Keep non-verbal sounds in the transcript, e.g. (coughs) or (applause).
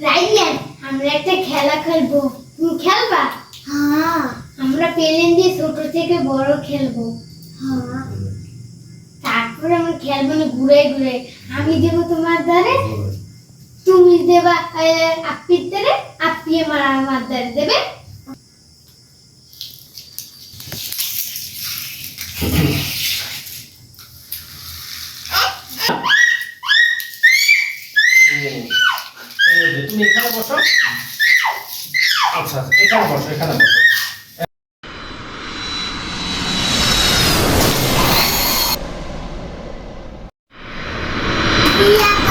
রাইয়ান আমরা একটা খেলা খেলব। তুমি খেলবা? হ্যাঁ। আমরা পেলেন দিয়ে ছোট থেকে বড় খেলব। হ্যাঁ। তারপরে আমরা খেলব না ঘুরে ঘুরে। আমি দেব তোমার ধারে তুমি দেবা আপ্পির ধারে আপ্পি আমার আমার ধারে দেবে। (coughs) (coughs) যে, তুমি এখানে বসো। আচ্ছা এখানে বসো এখানে বসো। ইয়া